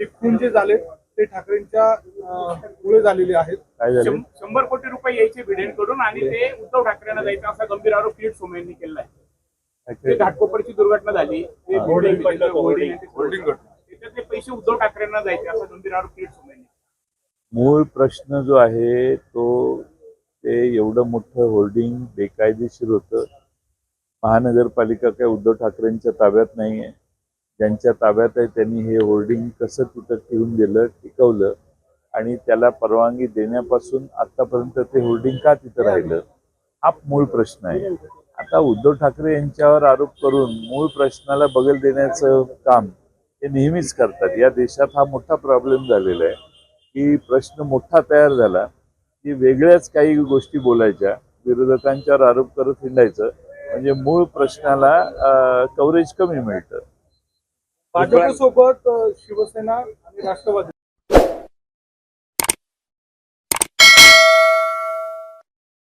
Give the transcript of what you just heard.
ते खून जे झाले ते ठाकरेंच्या मुळे झालेले आहेत. शंभर कोटी रुपये यायचे भिडेंकडून आणि ते उद्धव ठाकरेंना जायचं असा गंभीर आरोप किरीट सोमय्यांनी यांनी केला आहे ते घाटकोपरची दुर्घटना झाली. ते होल्डिंग त्याच्यातले पैसे उद्धव ठाकरेंना जायचे असा गंभीर आरोप किरीट सोमय्यांनी मूळ प्रश्न जो आहे तो ते एवढं मोठं होर्डिंग बेकायदेशीर होतं. महानगरपालिका काय उद्धव ठाकरेंच्या ताब्यात नाही आहे ज्यांच्या ताब्यात आहे त्यांनी हे होर्डिंग कसं तिथं ठेवून दिलं टिकवलं आणि त्याला परवानगी देण्यापासून आतापर्यंत ते होर्डिंग का तिथं राहिलं? हा मूळ प्रश्न आहे. आता उद्धव ठाकरे यांच्यावर आरोप करून मूळ प्रश्नाला बगल देण्याचं काम ते नेहमीच करतात. या देशात हा मोठा प्रॉब्लेम झालेला आहे. की प्रश्न मोठा तयार झाला की वेगळ्याच काही गोष्टी बोलायच्या विरोधकांच्यावर आरोप करत हिंडायचं. म्हणजे मूळ प्रश्नाला कव्हरेज कमी मिळतं. भाजपसोबत शिवसेना आणि राष्ट्रवादी.